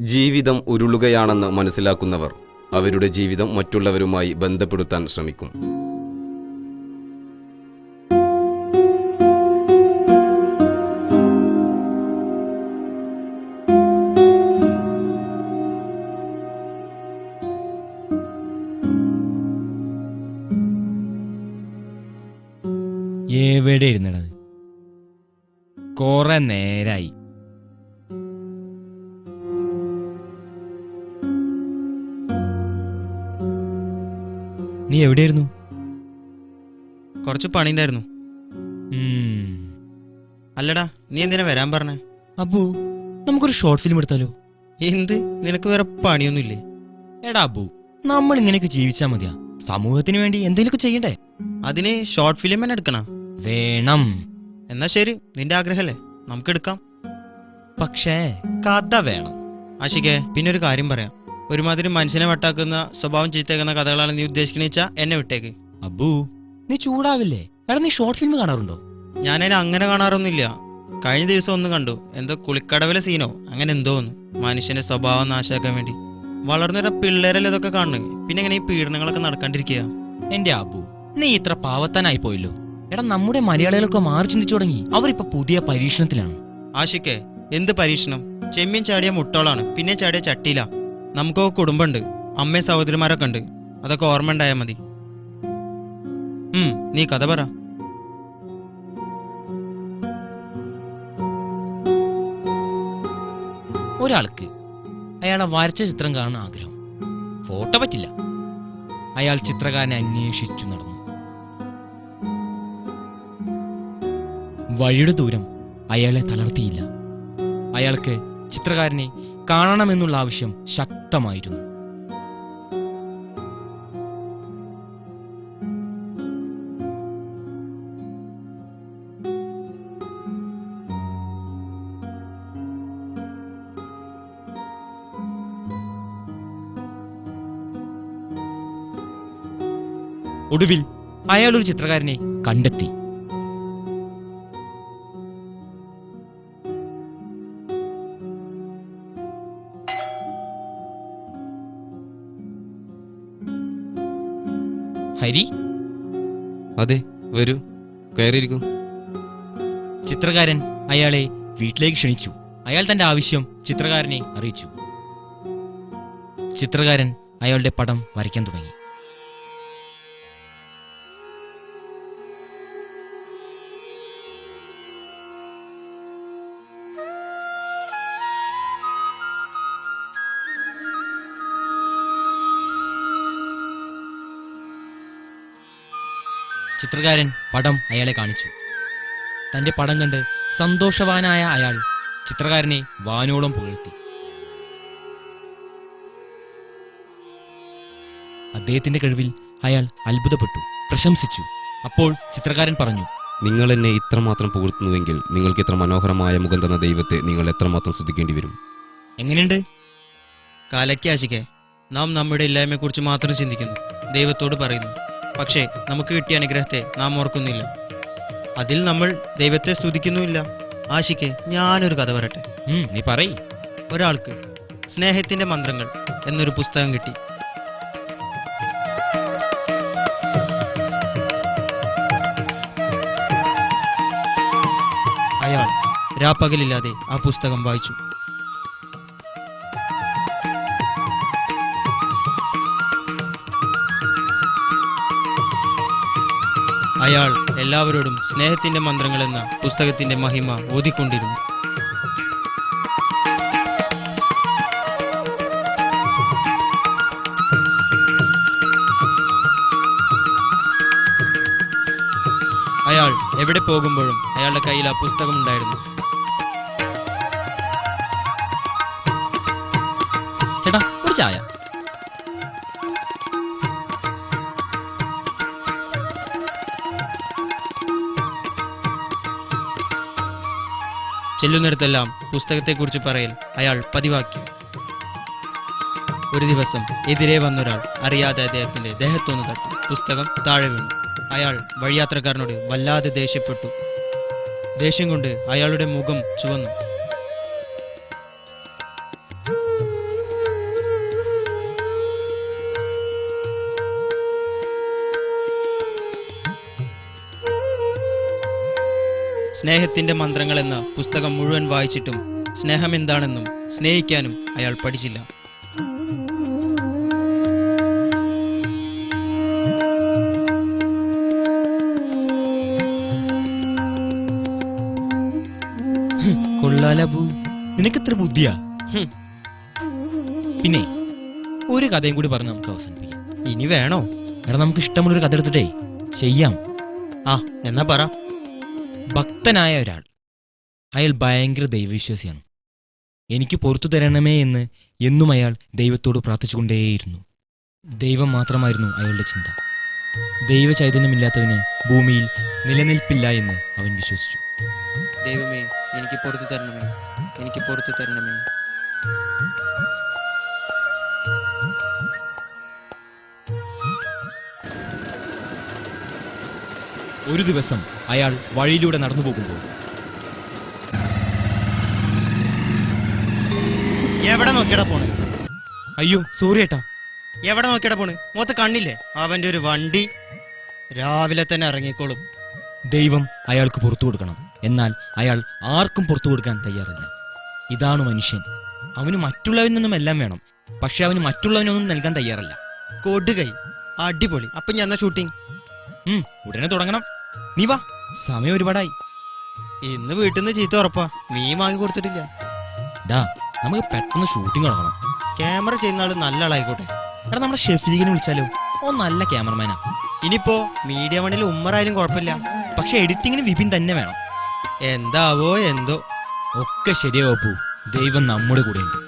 ജീവിതം ഉരുളുകയാണെന്ന് മനസ്സിലാക്കുന്നവർ അവരുടെ ജീവിതം മറ്റുള്ളവരുമായി ബന്ധപ്പെടുത്താൻ ശ്രമിക്കും. എവിടെ ഇരുന്നടത് കൊറേ നേരായി. നീ എവിടെയായിരുന്നു? കുറച്ച് പണിയുണ്ടായിരുന്നു. അല്ലടാ നീ എന്തിനാ വരാൻ പറഞ്ഞേ? അബു നമുക്കൊരു ഷോർട്ട് ഫിലിം എടുത്താലോ? എന്ത്? നിനക്ക് വേറെ പണിയൊന്നുമില്ലേ? എടാ അബു. നമ്മൾ ഇങ്ങനെയൊക്കെ ജീവിച്ചാ മതിയാ. സമൂഹത്തിന് വേണ്ടി എന്തെങ്കിലുമൊക്കെ ചെയ്യണ്ടേ? അതിന് ഷോർട്ട് ഫിലിം തന്നെ എടുക്കണ. വേണം. എന്നാ ശരി നിന്റെ ആഗ്രഹല്ലേ നമുക്ക് എടുക്കാം. പക്ഷേ കഥ വേണം. ആശികേ പിന്നെ ഒരു കാര്യം പറയാം. ഒരുമാതിരി മനുഷ്യനെ വട്ടാക്കുന്ന സ്വഭാവം ചീത്തേക്കുന്ന കഥകളാണ് നീ ഉദ്ദേശിക്കണ എന്നെ വിട്ടേക്ക്. അബു. നീ ചൂടാവില്ലേ? എടാ നീ ഷോർട്ട് ഫിലിം കാണാറുണ്ടോ? ഞാനതിനെ അങ്ങനെ കാണാറൊന്നുമില്ല. കഴിഞ്ഞ ദിവസം ഒന്ന് കണ്ടു. എന്തോ കുളിക്കടവിലെ സീനോ അങ്ങനെ എന്തോ ഒന്ന്. മനുഷ്യന്റെ സ്വഭാവം നാശാക്കാൻ വേണ്ടി. വളർന്നൊരു പിള്ളേരല്ലേ ഇതൊക്കെ കാണുന്നത്? പിന്നെ എങ്ങനെ ഈ പീഡനങ്ങളൊക്കെ നടക്കാണ്ടിരിക്കുക? എന്റെ അബു നീ ഇത്ര പാവത്താനായി പോയല്ലോ. എടാ നമ്മുടെ മലയാളികളൊക്കെ മാറി ചിന്തിച്ചു തുടങ്ങി. അവരിപ്പോ പുതിയ പരീക്ഷണത്തിലാണ്. ആഷിക്കേ എന്ത് പരീക്ഷണം? ചെമ്മീൻ ചാടിയ മുട്ടോളാണ്. പിന്നെ ചാടിയ ചട്ടിയില. നമുക്കൊക്കെ കുടുംബമുണ്ട്. അമ്മയും സഹോദരിമാരൊക്കെ ഉണ്ട്. അതൊക്കെ ഓർമ്മ ഉണ്ടായാൽ മതി നീ കഥ പറ. ഒരാൾക്ക് അയാളെ വരച്ച ചിത്രം കാണാൻ ആഗ്രഹം. ഫോട്ടോ പറ്റില്ല. അയാൾ ചിത്രകാരനെ അന്വേഷിച്ചു നടന്നു. വഴിയുടെ ദൂരം അയാളെ തളർത്തിയില്ല. അയാൾക്ക് ചിത്രകാരനെ കാണണമെന്നുള്ള ആവശ്യം ശക്തമായിരുന്നു. ഒടുവിൽ അയാൾ ഒരു ചിത്രകാരനെ കണ്ടെത്തി. ഹരി? അതെ വരൂ. കയറിയിരിക്കൂ ചിത്രകാരൻ അയാളെ വീട്ടിലേക്ക് ക്ഷണിച്ചു. അയാൾ തന്റെ ആവശ്യം ചിത്രകാരനെ അറിയിച്ചു. ചിത്രകാരൻ അയാളുടെ പടം വരയ്ക്കാൻ തുടങ്ങി. ചിത്രകാരൻ പടം അയാളെ കാണിച്ചു. തന്റെ പടം കണ്ട് സന്തോഷവാനായ അയാൾ ചിത്രകാരനെ വാനോളം പുകഴ്ത്തി. അദ്ദേഹത്തിന്റെ കഴിവിൽ അയാൾ അത്ഭുതപ്പെട്ടു പ്രശംസിച്ചു. അപ്പോൾ ചിത്രകാരൻ പറഞ്ഞു നിങ്ങൾ എന്നെ ഇത്രമാത്രം പുകഴ്ത്തുന്നുവെങ്കിൽ നിങ്ങൾക്ക് ഇത്ര മനോഹരമായ മുഖം തന്ന ദൈവത്തെ നിങ്ങൾ എത്രമാത്രം ശ്രദ്ധിക്കേണ്ടി വരും? എങ്ങനെയുണ്ട്? കാലയ്ക്ക് ആശിക്കേ നാം നമ്മുടെ ഇല്ലായ്മയെക്കുറിച്ച് മാത്രം ചിന്തിക്കുന്നു. ദൈവത്തോട് പറയുന്നു പക്ഷേ നമുക്ക് കിട്ടിയ അനുഗ്രഹത്തെ നാം ഓർക്കുന്നില്ല. അതിൽ നമ്മൾ ദൈവത്തെ സ്തുതിക്കുന്നുമില്ല. ആശിക്ക് ഞാനൊരു കഥ പറയട്ടെ? നീ പറയ്. ഒരാൾക്ക് സ്നേഹത്തിന്റെ മന്ത്രങ്ങൾ എന്നൊരു പുസ്തകം കിട്ടി. അയാൾ രാപ്പകലില്ലാതെ ആ പുസ്തകം വായിച്ചു. അയാൾ എല്ലാവരോടും സ്നേഹത്തിന്റെ മന്ത്രങ്ങൾ എന്ന പുസ്തകത്തിന്റെ മഹിമ ഓതിക്കൊണ്ടിരുന്നു. അയാൾ എവിടെ പോകുമ്പോഴും അയാളുടെ കയ്യിൽ ആ പുസ്തകം ഉണ്ടായിരുന്നു. ചേട്ടാ ഒരു ചായ. ചെല്ലുന്നിടത്തെല്ലാം പുസ്തകത്തെക്കുറിച്ച് പറയൽ അയാൾ പതിവാക്കി. ഒരു ദിവസം എതിരെ വന്നൊരാൾ അറിയാതെ അദ്ദേഹത്തിന്റെ ദേഹത്തൊന്ന് തട്ടി. പുസ്തകം താഴെ വീണു. അയാൾ വഴിയാത്രക്കാരനോട് വല്ലാതെ ദേഷ്യപ്പെട്ടു. ദേഷ്യം കൊണ്ട് അയാളുടെ മുഖം ചുവന്നു. സ്നേഹത്തിന്റെ മന്ത്രങ്ങൾ എന്ന പുസ്തകം മുഴുവൻ വായിച്ചിട്ടും സ്നേഹം എന്താണെന്നും സ്നേഹിക്കാനും അയാൾ പഠിച്ചില്ല. കൊള്ളാലബു. നിനക്ക് ഇത്ര ബുദ്ധിയാ പിന്നെ ഒരു കഥയും കൂടി പറഞ്ഞ് നമുക്ക് അവസാനിപ്പിക്കാം. ഇനി വേണോ? എടാ നമുക്ക് ഇഷ്ടമുള്ളൊരു കഥ എടുത്തിട്ടേ. ചെയ്യാം. ആ എന്നാ പറ. ഭക്തനായ ഒരാൾ. അയാൾ ഭയങ്കര ദൈവവിശ്വാസിയാണ്. എനിക്ക് പുറത്തു തരണമേ എന്ന് എന്നും അയാൾ ദൈവത്തോട് പ്രാർത്ഥിച്ചുകൊണ്ടേയിരുന്നു. ദൈവം മാത്രമായിരുന്നു അയാളുടെ ചിന്ത. ദൈവ ചൈതന്യമില്ലാത്തവന് ഭൂമിയിൽ നിലനിൽപ്പില്ല എന്ന് അവൻ വിശ്വസിച്ചു. ദൈവമേ എനിക്ക് പുറത്തു തരണമേ. എനിക്ക് പുറത്തു തരണമേ. ഒരു ദിവസം അയാൾ വഴിയിലൂടെ നടന്നു പോകുമ്പോൾ. എവിടെ നോക്കിയടാ പോണ്? അയ്യോ സോറി ഏട്ടാ. എവിടെ നോക്കിയടാ പോണ്? മുഖത്ത് കണ്ണില്ലേ? അവന്റെ ഒരു വണ്ടി. രാവിലെ തന്നെ ഇറങ്ങിക്കോളും. ദൈവം അയാൾക്ക് പുറത്തു കൊടുക്കണം. എന്നാൽ അയാൾ ആർക്കും പുറത്തു കൊടുക്കാൻ തയ്യാറല്ല. ഇതാണ് മനുഷ്യൻ. അവന് മറ്റുള്ളവരിൽ നിന്നും എല്ലാം വേണം. പക്ഷെ അവന് മറ്റുള്ളവനൊന്നും നൽകാൻ തയ്യാറല്ല. കൊടുകൈ. അടിപൊളി. അപ്പൊ ഞാൻ ഷൂട്ടിംഗ് ഉം, ഉടനെ തുടങ്ങണം. നീ വാ. സമയം ഒരുപാടായി. ഇന്ന് വീട്ടിൽ നിന്ന് ചീത്ത ഉറപ്പാ. നീ വാങ്ങി കൊടുത്തിട്ടില്ല. ഡാ നമുക്ക് പെട്ടെന്ന് ഷൂട്ടിംഗ് തുടങ്ങണം ക്യാമറ ചെയ്യുന്ന ആൾ നല്ല ആളായിക്കോട്ടെ. എടാ നമ്മുടെ ഷെഫീഖിനെ വിളിച്ചാലോ? ഓ നല്ല ക്യാമറമാനാ. ഇനിയിപ്പോ മീഡിയ മണിൽ ഉമ്മറായാലും കുഴപ്പമില്ല. പക്ഷെ എഡിറ്റിങ്ങിന് വിപിൻ തന്നെ വേണം. എന്താവോ എന്തോ. ഒക്കെ ശരിയാവൂ ദൈവം നമ്മുടെ കൂടെയുണ്ട്.